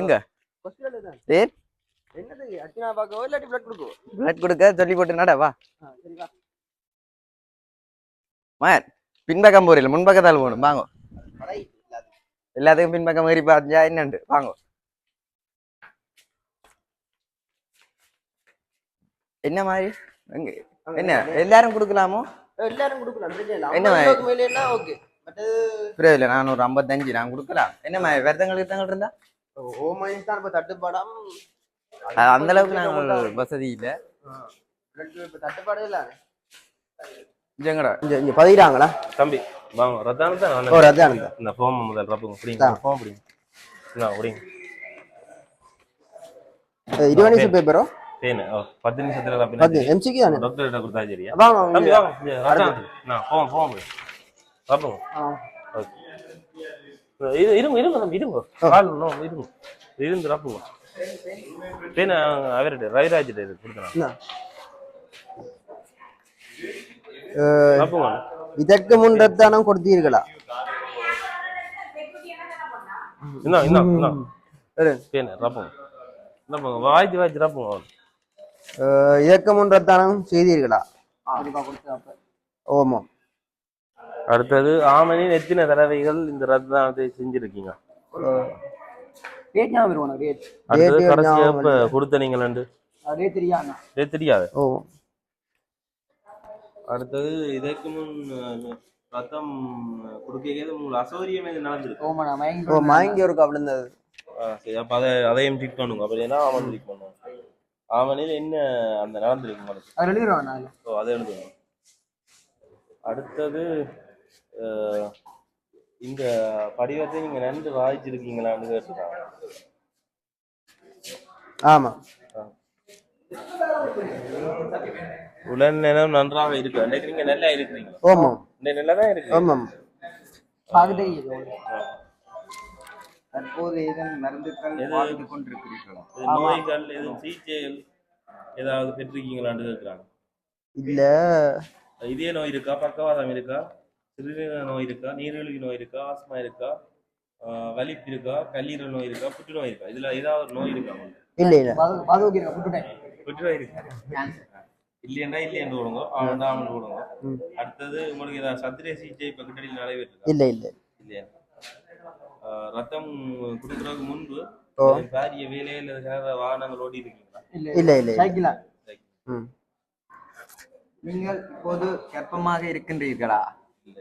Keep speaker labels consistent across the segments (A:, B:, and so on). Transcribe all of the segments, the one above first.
A: எங்க?
B: பிளட்
A: கொடுக்க சொல்லி போட்டு நட வா. மயன் பின்பக்கம் போறில்ல முன்பக்கத்தால் போகணும். வாங்க. எல்லாத்துக்கும் பின்பக்கம் ஏறி பார்த்தா என்னண்டு? வாங்க. என்ன மாதிரி என்ன? எல்லாரும் கொடுக்கலாமோ?
B: எல்லாரும் கொடுக்கலாம்
A: என்ன புரியல நான் ஒரு ஐம்பத்தஞ்சு நான் கொடுக்கலாம். என்ன மாதிரி விரதங்கள் இருந்தா?
B: ஓ மைனஸ் தான் இப்போ தட்டுப்பாடாம்
A: அந்த அளவுக்கு நாங்கள் வசதி இல்லை.
B: இப்போ தட்டுப்பாடே இல்லை
A: ஜங்கடா
B: இங்கே இங்கே பதிகிறாங்களா
C: தம்பி வாங்க ரத்தான தான்
B: ஓ ரத்தானந்தா
C: இந்த ஃபோம் முதல் ரப்புங்க புடிங்க ஃபோம் புடிங்க நான் புடிங்க
B: இருபது நிமிஷம் பேப்பரோ
C: தேனு ஓ? பத்து நிமிஷத்துல
B: பத்து
C: ரப்பினா
B: எம்சிக்கு தானே?
C: டாக்டர் கிட்ட கொடுத்தா சரியா?
B: வாங்க
C: தம்பி
B: வாங்க
C: வாங்க இங்க ரத்தான நான் ஃபோம் ஃபோம் ரப்புங்க
B: ஆ.
C: ஓகே. இரு இருங்க இருங்க தம்பி இருங்க. கால் நோ இருங்க. இருந்து ரப்புங்க தேனு அவர்கிட்ட ரவிராஜ்
B: என்ன?
C: ரப்புங்க
B: இதற்கு முன் ரத்தானம் கொடுத்தீர்களா?
C: இந்தா இந்தா இந்தா.
B: சரி.
C: தேனு ரப்புங்க ரப்புங்க வாய்ச்சி வாய்ச்சி ரப்புங்க
B: இதற்கு முன் ரத்தானம் செய்தீர்களா? ஓமம்
C: அடுத்தது ஆமனின் எத்தனை தடவைகள் இந்த ரத்தானத்தை செஞ்சிருக்கீங்க.
D: ஞாபகம் உனக்கு?
C: அடுத்தது கடைசியா இப்ப கொடுத்த
D: தெரியாங்க
C: தெரியாது? அடுத்தது இதற்கு முன் ரத்தம் கொடுக்கிறது உங்களுக்கு அசௌரியம் எது நடந்திருக்கு?
D: ஓமா நான் மயங்கி
B: ஓ மயங்கி ஒரு கபடி இருந்தது
C: ஆ, சரி அப்ப அதை அதையும் ட்ரீட் பண்ணுங்க. அப்ப ஏன்னா ஆமன் ட்ரீட் என்ன அந்த நடந்திருக்கு உங்களுக்கு
D: அது
C: எழுதுங்க அடுத்தது இந்த படிவத்தை நீங்க நன்கு வாய்ச்சிருக்கீங்களான்னு கேட்டுருக்காங்க
B: ஆமா.
C: உடல்நலம் நன்றாக இருக்கு. அன்னைக்கு நீங்க நல்லா இருக்கிறீங்க.
B: ஓமம்
C: இந்த நல்லா தான் இருக்கு.
D: தெரியுது
A: தற்போது இதன் மருந்துகள்? பாதித்துக் கொண்டிருக்கிறீர்களா?
C: இது நோய்கள் எதுவும் சிகிச்சைகள் ஏதாவது பெற்றிருக்கீங்களான்னு கேட்குறாங்க
B: இல்ல.
C: இதய நோய் இருக்கா? பக்கவாதம் இருக்கா? சிறுநீரக நோய் இருக்கா? நீரிழிவு நோய் இருக்கா? ஆஸ்மா இருக்கா? ஆஹ் வலிப்பு இருக்கா? கல்லீரல் நோய் இருக்கா? புற்றுநோய் இருக்கா? இதுல ஏதாவது ஒரு நோய் இருக்கா
B: இல்ல இல்ல.
C: புற்றுநோய். இருக்கா? இல்லையண்டா இல்லையண்டு விடுங்க. அவன்டா அவன் விடுங்க. அடுத்தது உங்களுக்கு ஏதாவது சத்திரை சிகிச்சை இப்ப கிட்டடியில் நடைபெற்றிருக்கா?
B: இல்ல இல்ல.
C: இல்லையா? ரத்தம் கொடுக்கறதுக்கு முன்பு. பாரிய வேலையில் இருக்கிற வாகனங்கள் ஓடி இருக்கீங்களா?
B: இல்ல இல்ல இல்ல.
D: சைக்கிளா.
A: நீங்கள் இப்போது கர்ப்பமாக இருக்கின்றீர்களா?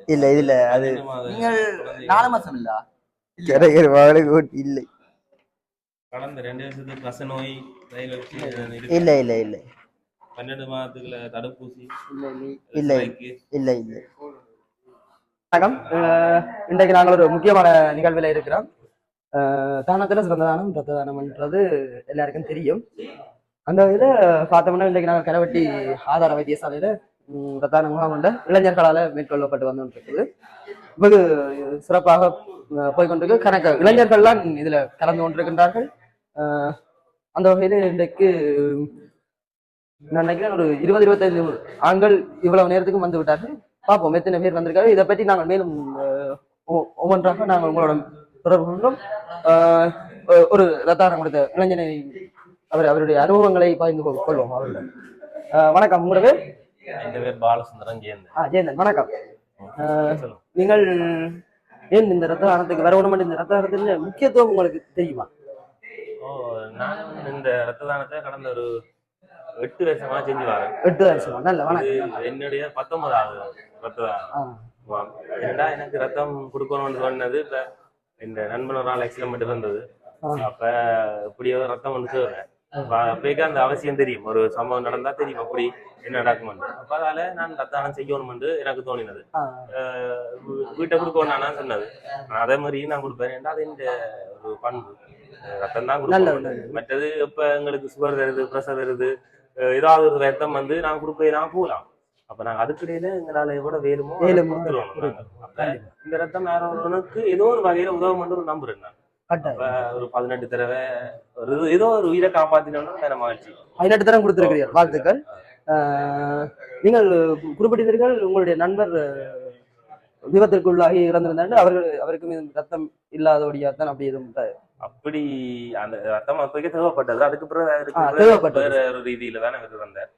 B: இல்ல. இதுல அது
A: நீங்கள் நாலு மாசம் இல்ல?
B: கிடைக்கிற மகளுக்கு ஓட்டு இல்லை.
C: கடந்த ரெண்டு வருஷத்துக்கு கச நோய்
B: இல்ல இல்ல இல்ல
C: பன்னெண்டு மாதத்துக்குள்ள தடுப்பூசி
B: இல்லை. இல்ல. இல்ல
D: வணக்கம். இன்றைக்கு நாங்கள் ஒரு முக்கியமான நிகழ்வில் இருக்கிறோம். தானத்துல சிறந்த தானம் ரத்த தானம்ன்றது எல்லாருக்கும் தெரியும். அந்த வகையில் பார்த்தோம்னா இன்றைக்கு நாங்கள் கரவட்டி ஆதார வைத்தியசாலையில பிரதான முகாம் உண்டு இளைஞர்களால் மேற்கொள்ளப்பட்டு வந்து இருக்குது வெகு சிறப்பாக போய்கொண்டிருக்கு. போய்க்கொண்டிருக்கு கணக்கு இளைஞர்கள்லாம் இதுல கலந்து கொண்டிருக்கின்றார்கள். அந்த வகையில் இன்றைக்கு நான் நினைக்கிறேன் ஒரு இருபது இருபத்தைந்து ஆண்கள் இவ்வளவு நேரத்துக்கும் வந்து விட்டார்கள். பார்ப்போம் எத்தனை பேர் வந்திருக்காரு இதை பற்றி நாங்கள் மேலும் ஒவ்வொன்றாக நாங்கள் உங்களோட தொடர்பு கொண்டோம் ஒரு ரத்தாரம் கொடுத்த இளைஞனை அவர் அவருடைய அனுபவங்களை பகிர்ந்து கொள்வோம் அவர்கள். வணக்கம் உங்களோட
C: ஜெயந்தன்
D: ஆ ஜெயந்தன் வணக்கம்
C: சொல்லுங்க.
D: நீங்கள் ஏன் இந்த ரத்த தானத்துக்கு வரணும் இந்த ரத்த தானத்தின் முக்கியத்துவம் உங்களுக்கு தெரியுமா
C: ஓ நான் இந்த ரத்த தானத்தை கடந்த ஒரு எட்டு வருஷமா செஞ்சு வரேன்
D: எட்டு வருஷமா நல்ல வணக்கம்
C: இது என்னுடைய பத்தொன்பதாவது ரத்த தானம்
D: ஆ.
C: ஏன்டா எனக்கு ரத்தம் கொடுக்கணும்னு சொன்னது இப்ப இந்த நண்பன் ஒரு நாள் ஆக்சிடென்ட் இருந்தது
D: ஆ.
C: அப்ப இப்படியோ ரத்தம் வந்து சேர்றேன் அப்பேக்கு அந்த அவசியம் தெரியும். ஒரு சம்பவம் நடந்தா தெரியும்? அப்படி என்ன நடக்கும் அப்ப அதால நான் ரத்த தானம் செய்யணும்னு எனக்கு தோணினது. வீட்டை கொடுக்கணும் நான் சொன்னது. அதே மாதிரி நான் கொடுப்பேன். ஏன்டா அது இந்த ஒரு பண்பு? ரத்தம் தான் கொடுக்கணும். மற்றது இப்ப எங்களுக்கு சுகர் வருது ப்ரெஷர் வருது ஏதாவது ஒரு ரத்தம் வந்து நான் கொடுக்கலாம் போகலாம் அப்ப நாங்க அதுக்கிடையில எங்களால எவ்வளவு வேணுமோ. அப்ப இந்த ரத்தம் வேற ஒருவனுக்கு ஏதோ ஒரு வகையில உதவும் ஒரு நம்புறேன் நான். ஒரு பதினெட்டு தடவை ஒரு ஏதோ ஒரு உயிரை காப்பாத்தினோம்னா மகிழ்ச்சி
D: பதினெட்டு தரம் கொடுத்திருக்கிறீர்கள். வாழ்த்துக்கள். நீங்கள் குறிப்பிட்டீர்கள் உங்களுடைய நண்பர் விபத்திற்குள்ளாகி இறந்திருந்தாரு அவர்கள் அவருக்கும் இது ரத்தம் இல்லாதபடியாக தான் அப்படி எதுவும்
C: இப்படி அந்த ரத்தம் அப்போக்கே தேவைப்பட்டது. அதுக்கு பிறகு. வேற ஒரு ரீதியில தானே இவர் வந்தார்.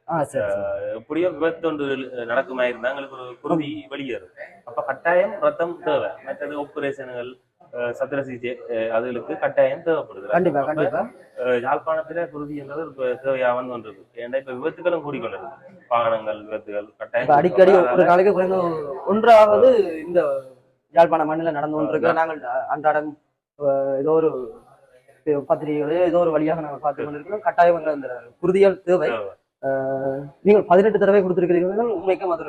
C: எப்படியோ விபத்து ஒன்று நடக்குமா இருந்தா எங்களுக்கு ஒரு குருதி வெளியேறும். அப்ப கட்டாயம் ரத்தம் தேவை. மற்றது ஆபரேஷன்கள் சத்திர சிகிச்சை அதுகளுக்கு கட்டாயம் தேவைப்படுது
D: கண்டிப்பா கண்டிப்பா.
C: யாழ்ப்பாணத்துல குருதி என்றது இப்ப தேவையா வந்து கொண்டிருக்கு ஏன்னா இப்ப விபத்துகளும் கூடிக்கொண்டிருக்கு வாகனங்கள் விபத்துகள் கட்டாயம்
D: அடிக்கடி ஒரு நாளைக்கு குறைந்த ஒன்றாவது இந்த யாழ்ப்பாண மண்ணில் நடந்து கொண்டிருக்க நாங்கள் அன்றாடம் ஏதோ ஒரு பத்திரிகைகளோ ஏதோ ஒரு வழியாக நாங்கள் பார்த்து கொண்டிருக்கிறோம். கட்டாயம் அந்த குருதிகள் தேவை. நீங்கள் பதினெட்டு தடவை கொடுத்திருக்கிறீர்கள் உண்மைக்கும் அது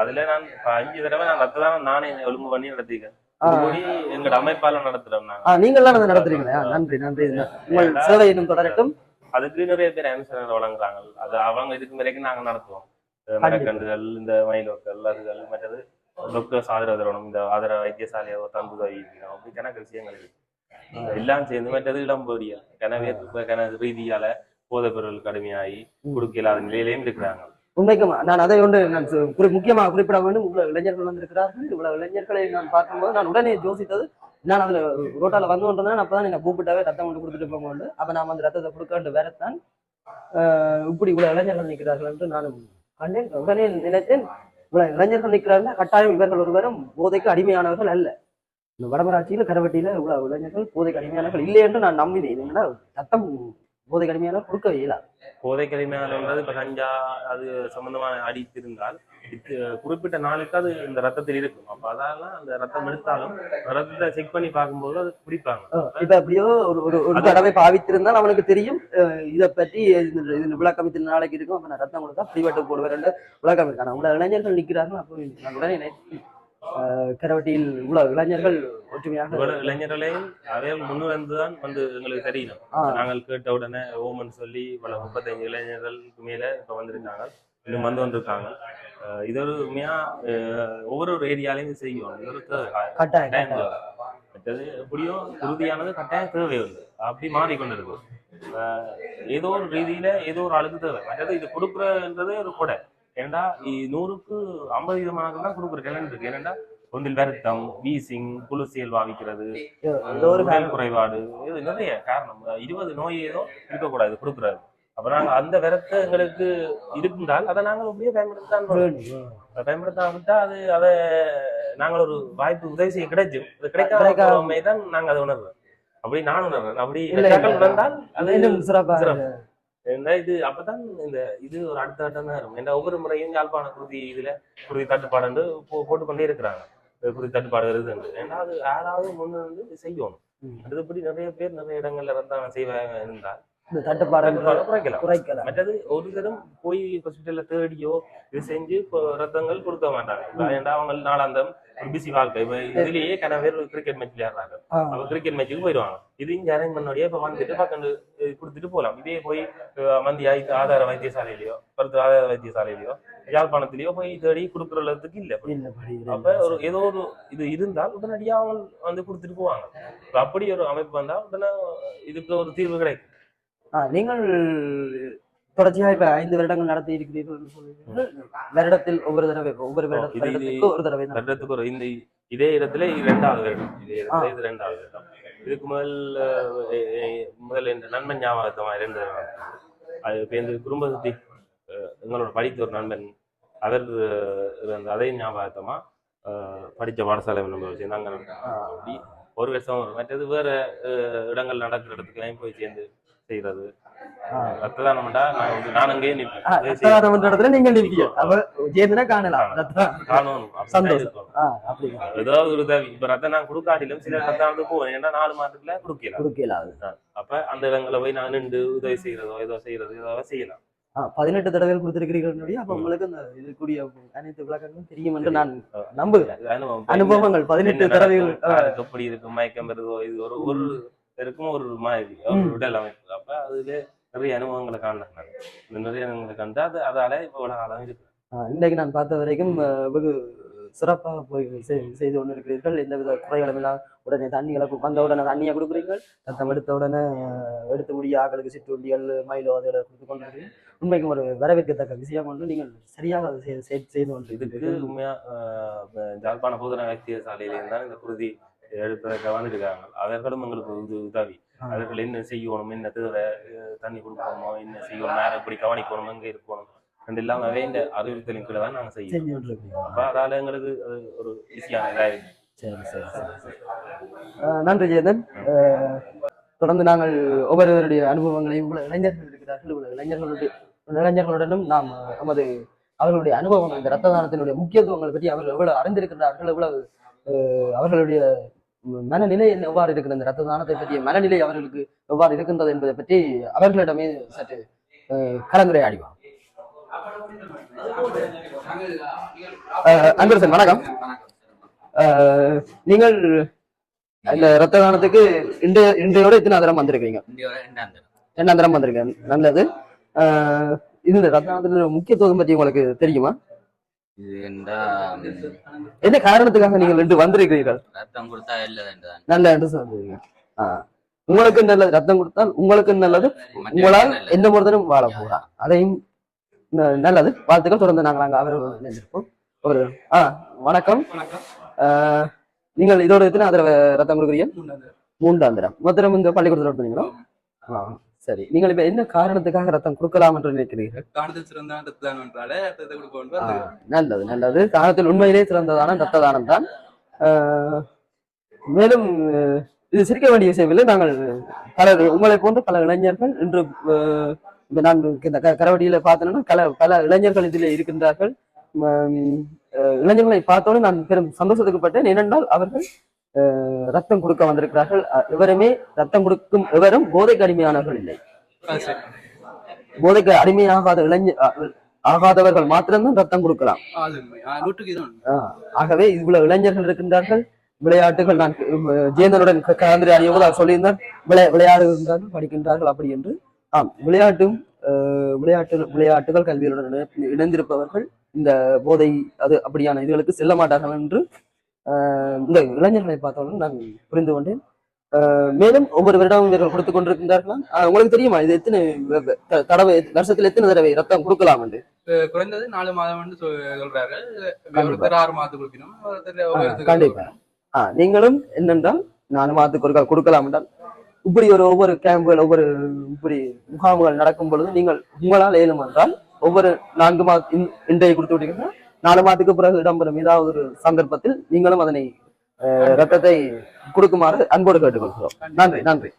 C: அதுல நான் அஞ்சு தடவை நான் ரத்த நானே ஒழுங்கு பண்ணி. கூடி எங்களோட அமைப்பால நடத்துறோம் நாங்க.
D: ஆ, நீங்கள்லாம் அதை நடத்துறீங்களா? நன்றி நன்றி. உங்கள் சேவை இன்னும் தொடரட்டும்.
C: அதுக்கு நிறைய பேர் ஆன்சர் வழங்குறாங்க. அது அவங்க இதுக்கு வரைக்கும் நாங்க நடத்துவோம். மரக்கன்றுகள் இந்த மயிலோக்கள் அதுகள் மற்றது டாக்டர்ஸ் ஆதரவு தரணும் இந்த ஆதரவு வைத்தியசாலையோ தந்துதவி அப்படி கணக்கு விஷயங்கள் இருக்கு. எல்லாம் சேர்ந்து மற்றது இளம்பொடியல் கனவே கனவு ரீதியால போதைப் பொருள் கடுமையாகி கொடுக்க இல்லாத நிலையிலையும் இருக்கிறாங்க.
D: உண்மைக்கு நான் அதை ஒன்று நான் குறி- முக்கியமாக குறிப்பிட வேண்டும். இவ்வளவு இளைஞர்கள் வந்திருக்கிறார்கள். இவ்வளவு இளைஞர்களை நான் பார்க்கும்போது நான் உடனே யோசித்தது நான் அதுல ரோட்டால வந்து கொண்டிருந்தேன். அப்பதான் என்னை கூப்பிட்டாவே ரத்தம் கொண்டு கொடுத்துட்டு போங்க அப்ப நான் அந்த ரத்தத்தை கொடுக்க வேறத்தான் இப்படி இவ்வளவு இளைஞர்கள் நிற்கிறார்கள் என்று நானும் கண்டேன். உடனே நினைத்தேன் இவ்வளவு இளைஞர்கள் நிற்கிறார்கள். கட்டாயம் இவர்கள் ஒருவரும் போதைக்கு அடிமையானவர்கள் அல்ல. இந்த வடமராட்சியில கரவட்டியில இவ்வளவு இளைஞர்கள் போதைக்கு அடிமையானவர்கள் இல்லை என்று நான் நம்பினேன். என்னன்னா ரத்தம் போதைக்கு அடிமையானவர் கொடுக்க இயலாது
C: போதை கடுமையானது இப்ப கஞ்சா அது சம்பந்தமான அடித்திருந்தால் குறிப்பிட்ட நாளுக்கு அது இந்த ரத்தத்தில் இருக்கும். அப்ப அதெல்லாம் அந்த ரத்தம் எடுத்தாலும் ரத்தத்தை செக் பண்ணி பார்க்கும்போது அது குடிப்பாங்க.
D: இப்ப எப்படியோ ஒரு ஒரு ஒரு தடவை பாவித்திருந்தால் அவனுக்கு தெரியும் இதை பற்றி விளக்கம் இத்தனை நாளைக்கு இருக்கும். அப்ப நான் ரத்தம் கொடுத்தா பிடிவட்டு போடுவேன் விளக்கம் இருக்கு ஆனா உள்ள இளைஞர்கள் நிக்கிறார்கள் அப்போ நான் உடனே கரவட்டியில் இவ்வளவு இளைஞர்கள் ஒற்றுமையாக
C: இளைஞர்களையும் அவைகள் முன்னிருந்து தான் வந்து எங்களுக்கு தெரியணும் நாங்கள் கேட்ட உடனே ஓமன் சொல்லி இவ்வளவு முப்பத்தஞ்சு இளைஞர்களுக்கு மேல இப்ப வந்திருக்காங்க. இன்னும் வந்து கொண்டிருக்காங்க அஹ் இது ஒரு உண்மையா ஒவ்வொரு ஒரு ஏரியாலையும் செய்யும் இது ஒரு.
D: கட்டாயம்.
C: மற்றது எப்படியோ உறுதியானது கட்டாயம் தேவை உண்டு அப்படி மாறிக்கொண்டிருக்கு ஏதோ ஒரு ரீதியில ஏதோ ஒரு ஆளுக்கு தேவை. மற்றது இது கொடுக்குறன்றது ஒரு கொடை. ஏன்டா இ- நூறுக்கு ஐம்பது விதமானது தான் கொடுக்குற டேலண்ட் இருக்கு. ஏன்னா ஒன்றில் வருத்தம் வீசிங் குளிர்ச்சியல்
D: ஒரு
C: உடல் குறைபாடு இது நிறைய காரணம். இருபது நோய் ஏதோ இருக்கக்கூடாது கொடுக்குறாரு. அப்ப நாங்க அந்த விரத்தை எங்களுக்கு இருந்தால் அதை நாங்கள் அப்படியே பயன்படுத்தான்
D: வேண்டும்.
C: அதை அது அதை நாங்கள் ஒரு வாய்ப்பு உதவி செய்ய கிடைக்கும். அது
D: கிடைக்காம
C: தான் நாங்க அதை உணர்றோம். அப்படி நான் உணர்றேன். அப்படி. உணர்ந்தால் அது சிறப்பு. என்ன இது? அப்பதான் இந்த இது ஒரு அடுத்த கட்டம் தான் இருக்கும். ஏன்னா ஒவ்வொரு முறையும் யாழ்ப்பாண குருதி இதுல குருதி தட்டுப்பாடு போ போட்டுக்கொண்டே இருக்கிறாங்க. குருதி தட்டுப்பாடு வருது ஏன்னா அது யாராவது முன்னு வந்து செய்யணும்.
D: ம்.
C: அடுத்தபடி நிறைய பேர் நிறைய இடங்கள்ல இருந்தாங்க செய்வாங்க இருந்தால்
D: இந்த தட்டுப்பாடு
C: குறைக்கலாம்.
D: குறைக்கலாம்.
C: மற்றது ஒரு தரம் போய் ஹாஸ்பிட்டல்ல தேடியோ இது செஞ்சு ரத்தங்கள் கொடுக்க மாட்டாங்க. ஏன்டா அவங்க நாளாந்தம் பிஸி வாழ்க்கை. இப்ப இதுலயே கன பேர் கிரிக்கெட் மேட்ச் விளையாடுறாங்க. அப்ப கிரிக்கெட் மேட்சுக்கு போயிடுவாங்க இது இங்க அரேஞ்ச் பண்ணோடய இப்ப வந்துட்டு பக்கம் கொடுத்துட்டு போலாம். இதே போய் ஆய்- ஆதார வைத்தியசாலையிலயோ மருத்துவ ஆதார வைத்தியசாலையிலயோ யாழ்ப்பாணத்திலயோ போய் தேடி கொடுக்குற அளவுக்கு இல்ல. அப்ப ஒரு ஏதோ ஒரு இது இருந்தால் உடனடியாக அவங்க வந்து கொடுத்துட்டு போவாங்க. அப்படி ஒரு அமைப்பு வந்தா உடனே இதுக்கு ஒரு தீர்வு கிடைக்கும்.
D: நீங்கள் தொடர்ச்சியாக இப்ப ஐந்து வருடங்கள் நடத்தி இருக்கிறீர்கள் என்று. வருடத்தில் ஒவ்வொரு தடவை ஒவ்வொரு வருடத்துக்கு ஒரு தடவை.
C: வருடத்துக்கு ஒரு இந்த இதே இடத்துல இது ரெண்டாவது வருடம் இதே இடத்துல இது ரெண்டாவது வருடம் இதுக்கு முதல் முதல் இந்த நண்பன் ஞாபகத்தமா ரெண்டு வருடம். அது இப்போ இந்த குடும்ப சுத்தி எங்களோட படித்த ஒரு நண்பன் அவர் இருந்த அதே ஞாபகத்தமா படிச்ச பாடசாலை நம்ம சேர்ந்தாங்க அப்படி ஒரு வருஷம். மற்றது வேற இடங்கள் நடக்கிற இடத்துக்குலாம் போய் சேர்ந்து செய்யறது
D: ஆ.
C: ரத்த தானம்டா நான் அங்கேயே நிற்பேன்
D: இடத்துல நீங்கள் நிற்பீங்க அப்ப சேர்ந்துனா காணலாம்.
C: அப்படிதான்
D: சந்தோஷம்.
C: ஏதாவது ஒரு இப்ப ரத்தம் நான் கொடுக்காட்டிலும் சில ரத்தம் வந்து போவேன். ஏன்னா நாலு மாதத்துல கொடுக்கலாம்.
D: கொடுக்கலாம்.
C: அப்ப அந்த இடங்களை போய் நான் நின்று உதவி செய்யறதோ ஏதோ செய்யறது ஏதோ செய்யலாம்.
D: பதினெட்டு தடவைகள் கொடுத்திருக்கிறீர்கள் அப்ப உங்களுக்கு இந்த இதுக்குரிய அனைத்து விளக்கங்களும் தெரியும் என்று நான் நம்புகிறேன். அனுபவங்கள் பதினெட்டு தடவைகள்.
C: எப்படி இருக்கு மயக்கம் வருதோ இது ஒரு ஒரு இருக்கும் ஒரு மாதிரி ஒரு. உடல் அமைப்பு. அப்ப அதுல நிறைய அனுபவங்களை காணலாம். இந்த நிறைய அனுபவங்களை கண்டு அது அதால இப்ப இவ்வளவு காலம் இருக்கு.
D: ஆ, இன்றைக்கு நான் பார்த்த வரைக்கும் வெகு சிறப்பாக போய் செய்- செய்து கொண்டு இருக்கிறீர்கள் எந்தவித குறைகளும் இல்லாம உடனே தண்ணிகளை வந்த உடனே தண்ணியை கொடுக்குறீர்கள். ரத்தம் எடுத்த உடனே எடுத்து முடிய ஆக்களுக்கு சிற்றுண்டிகள் மயிலோ அதை கொடுத்து கொண்டிருக்கிறீர்கள். உண்மைக்கும் ஒரு வரவேற்கத்தக்க விஷயம் ஒன்று. நீங்கள் சரியாக செய்து செய்து- செய்து
C: இதுக்கு உண்மையா ஜாழ்ப்பாண போதனா வைத்தியசாலையில இருந்தால் இந்த குருதி எடுப்பதற்கு வந்துருக்காங்க அவர்களும் எங்களுக்கு ஒரு உதவி. அவர்கள் என்ன செய்யணும் என்ன தேவை தண்ணி கொடுக்கணுமோ என்ன செய்யணும் நேரம் எப்படி கவனிக்கணும் எங்க இருக்கணும் ரெண்டு இல்லாம இந்த அறிவுறுத்தலின் கீழே தான் நாங்க செய்யணும் அப்ப அதால எங்களுக்கு ஒரு ஈஸியான இதாயிருக்கு
D: சரி சரி சரி. நன்றி ஜெயதன் தொடர்ந்து நாங்கள் ஒவ்வொருவருடைய அனுபவங்களையும் இவ்வளவு இளைஞர்கள் இருக்கிறார்கள் இவ்வளவு இளைஞர்களுடைய இளைஞர்களுடனும் நாம் நமது அவர்களுடைய அனுபவம் இந்த ரத்த தானத்தினுடைய முக்கியத்துவங்களை பற்றி அவர்கள் எவ்வளவு அறிந்திருக்கிறார்கள் எவ்வளவு அவர்களுடைய மனநிலை என்ன எவ்வாறு இருக்கிறது இந்த ரத்த தானத்தை பற்றிய மனநிலை அவர்களுக்கு எவ்வாறு இருக்கின்றது என்பதை பற்றி அவர்களிடமே சற்று அஹ் அன்பரசன் வணக்கம். நீங்கள் இந்த ரத்த தானத்துக்கு இன்றைய இன்றையோட இத்தனை தரம் வந்திருக்கீங்க
E: இந்தியாவோட ரெண்டாம் தரம்
D: ரெண்டாம் தரம் வந்திருக்கேன் நல்லது. இந்த ரத்த தானத்தினுடைய முக்கியத்துவம் பற்றி உங்களுக்கு தெரியுமா? என்ன காரணத்துக்காக நீங்கள் ரெண்டு வந்திருக்கிறீர்கள்?
E: ரத்தம் கொடுத்தா இல்லதான்
D: நல்ல என்று சொல்றீங்க. ஆஹ் உங்களுக்கு நல்லது ரத்தம் கொடுத்தால் உங்களுக்கு நல்லது. உங்களால் எந்த முறைதனும் வாழ போறா. அதையும் ந- நல்லது. வாழ்த்துக்கள். தொடர்ந்து நாங்கள் அங்க அவர்கள் நினைச்சிருப்போம் ஒரு ஆ வணக்கம். ஆஹ் நீங்கள் இதோட எத்தனை அதில் ரத்தம் கொடுக்குறீங்க மூன்றாம் தரம் மொத்தம் இந்த பள்ளிக்கூடத்தில் எடுத்தீங்களா ஆ. சரி. நீங்கள் இப்ப என்ன காரணத்துக்காக ரத்தம் கொடுக்கலாம் என்று நினைக்கிறீர்கள்?
F: சிறந்த என்றால ரத்தத்தை
D: நல்லது நல்லது. தானத்தில் உண்மையிலே சிறந்ததான ரத்த தானம் தான். மேலும் இது சிரிக்க வேண்டிய விஷயம் இல்லை. நாங்கள் பல உங்களை போன்ற பல இளைஞர்கள் இன்று இப்ப நான் இந்த கரவடியில பார்த்தேன்னா பல பல இளைஞர்கள் இதில் இருக்கின்றார்கள். இளைஞர்களை பார்த்தோடு நான் பெரும் சந்தோஷத்துக்கு பட்டேன். ஏனென்றால் அவர்கள் ரத்தம் கொடுக்க வந்திருக்கிறார்கள். அஹ், எவருமே ரத்தம் கொடுக்கும் எவரும் போதைக்கு அடிமையானவர்கள் இல்லை. போதைக்கு அடிமையாகாத இளைஞர் ஆகாதவர்கள் மாத்திரம்தான் ரத்தம் கொடுக்கலாம். ஆஹ் ஆகவே இவ்வளவு இளைஞர்கள் இருக்கின்றார்கள். விளையாட்டுகள் நான் ஜெயந்தனுடன் கலந்துரையாடிய போது அவர் சொல்லியிருந்தார் விளை விளையாடுகின்றார்கள் படிக்கின்றார்கள் அப்படி என்று. ஆம் விளையாட்டும் ஆஹ், விளையாட்டு விளையாட்டுகள் கல்வியுடன் இணைந்திருப்பவர்கள் இந்த போதை அது அப்படியான இதுகளுக்கு செல்ல மாட்டார்கள் என்று ஆஹ், இந்த இளைஞர்களை பார்த்தவுடன் நான் புரிந்து கொண்டேன். ஆஹ், மேலும் ஒவ்வொரு வருடமும் இவர்கள் கொடுத்துக் கொண்டிருக்கின்றார்களா? ஆஹ், உங்களுக்கு தெரியுமா இது எத்தனை தடவை வருஷத்துல எத்தனை தடவை ரத்தம் கொடுக்கலாம் என்று?
F: குறைந்தது நாலு மாதம் சொல்றார்கள். ஒருத்தர் ஆறு மாதத்துக்கு கொடுக்கணும் ஒருத்தர்
D: ஆ,
F: ஒவ்வொருத்தருக்கு
D: கண்டிப்பா. ஆ நீங்களும் என்னென்றால் நாலு மாதத்துக்கு ஒருக்கா கொடுக்கலாம் என்றால் இப்படி ஒரு ஒவ்வொரு கேம்புகள் ஒவ்வொரு இப்படி முகாம்கள் நடக்கும் பொழுது நீங்கள் உங்களால் இயலும் என்றால் ஒவ்வொரு நான்கு மாத இன்றைய கொடுத்து விட்டீங்கன்னா நாலு மாதத்துக்கு பிறகு இடம்பெறும் ஏதாவது ஒரு சந்தர்ப்பத்தில் நீங்களும் அதனை ரத்தத்தை கொடுக்குமாறு அன்போடு கேட்டுக்கொள்கிறோம். நன்றி நன்றி.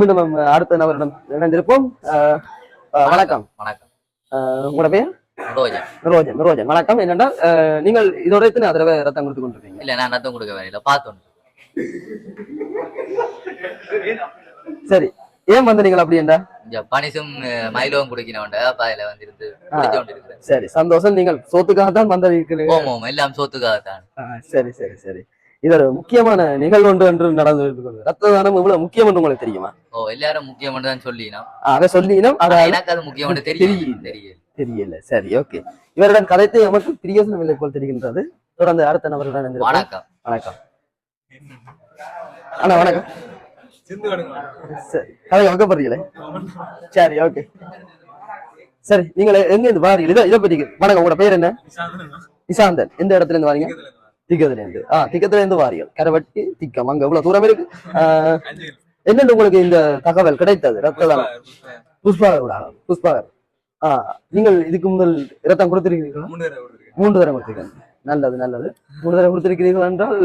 D: மீண்டும் அடுத்த நபரிடம் இணைந்திருப்போம். வணக்கம்.
E: வணக்கம்.
D: உங்களோட பேர்?
E: ரோஜா
D: ரோஜன் ரோஜன். வணக்கம். என்னென்றால் நீங்கள் இதோட எத்தனை தடவை ரத்தம் கொடுத்து கொண்டிருக்கீங்க?
E: இல்ல நான் ரத்தம் கொடுக்க வேலையில பார்த்தோம்
D: சரி. ஏன் வந்து நீங்கள் அப்படி என்றா
E: இங்க பனிசும் மயிலும் குடிக்கணும் அப்ப அதுல வந்து இருந்து
D: சரி சந்தோஷம். நீங்கள் சோத்துக்காக தான் வந்திருக்கிறீர்கள்
E: ஓம் ஓம் எல்லாம் சோத்துக்காகத்தான்.
D: ஆ, சரி சரி சரி. இது ஒரு முக்கியமான நிகழ்வு ஒன்று என்று நடந்து. ரத்த தானம் இவ்வளவு முக்கியம் என்று உங்களுக்கு தெரியுமா?
E: ஓ எல்லாரும் முக்கியம் தான் சொல்லினோம்.
D: அதை சொல்லினோம்.
E: எனக்கு அது முக்கியம் தெரியும்
D: தெரியல.
E: தெரியல.
D: சரி ஓகே. இவருடன் கதைத்து நமக்கு பிரியோசனம் இல்லை போல் தெரிகின்றது. தொடர்ந்து அடுத்த நபருடன்.
E: வணக்கம்.
D: வணக்கம். அண்ணா வணக்கம். சரி. கதை வைக்கப்படுறீங்களே சரி ஓகே சரி நீங்கள் எங்க இருந்து வாரீங்க? இதை இதை பற்றி வணக்கம் உங்களோட பேர் என்ன? நிசாந்தன் எந்த இடத்துல இருந்து வாரீங்க? திக்கத்துல இருந்து ஆ திக்கத்துல இருந்து வாரியல் கரவட்டி திக்கம். அங்க எவ்வளவு தூரம் இருக்கு? என்னென்னு உங்களுக்கு இந்த தகவல் கிடைத்தது? ரத்த தானம் புஷ்பாகர் புஷ்பாகர். ஆ நீங்கள் இதுக்கு முதல் ரத்தம் கொடுத்திருக்கிறீர்களா? மூன்று தரம் கொடுத்திருக்கீங்க நல்லது நல்லது. மூன்று தரம் கொடுத்திருக்கிறீர்கள் என்றால்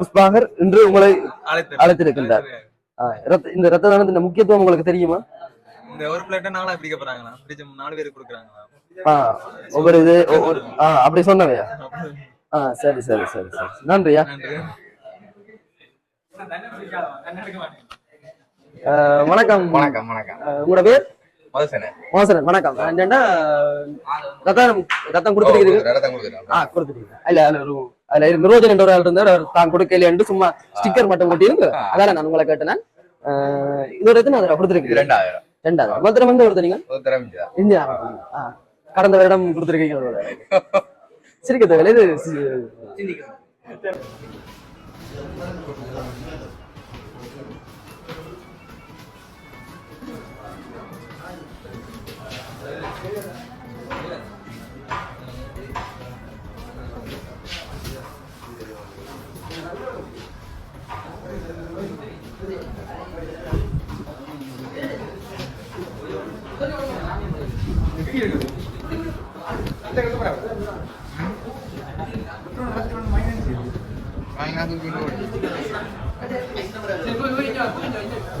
D: புஷ்பாகர் இன்று உங்களை
F: அழைத்து
D: அழைத்திருக்கின்றார். இந்த ரத்த தானத்தின் முக்கியத்துவம் உங்களுக்கு தெரியுமா?
F: இந்த ஒரு பிளேட்டை நாங்களா பிரிக்க போறாங்களா பிரிச்ச நாலு பேருக்கு கொடுக்குறாங்களா
D: ஆ ஒவ்வொரு இது அப்படி சொன்னவையா? ஆ சரி சரி சரி சரி. நன்றியா? வணக்கம்.
G: வணக்கம் வணக்கம்.
D: உங்களோட பேர்? மோசனன் வணக்கம். என்னன்னா ரத்தம் ரத்தம் கொடுத்துருக்கீங்க ஆ கொடுத்துருக்கீங்க இல்ல அதுல ஒரு அதுல இரு- நிரோஜன் என்ற ஒரு ஆள் இருந்தார். அவர் தான் கொடுக்கல என்று சும்மா ஸ்டிக்கர் மட்டும் கொட்டியிருந்து அதான நான் உங்களை கேட்டேன். ஆ, இதோட எத்தனை அதில் கொடுத்துருக்கீங்க.
G: ரெண்டாயிரம்
D: ரெண்டாவது மொத்தம் வந்து கொடுத்தீங்க
G: ஒரு தரம் இஞ்சுதா.
D: இந்தியா ஆ கடந்த வருடம் கொடுத்துருக்கீங்க. சிரிக்க தேவையில்ல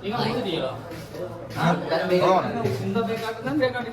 D: 应该
E: 是你了。啊，咱没。哦。红的没，那没干的？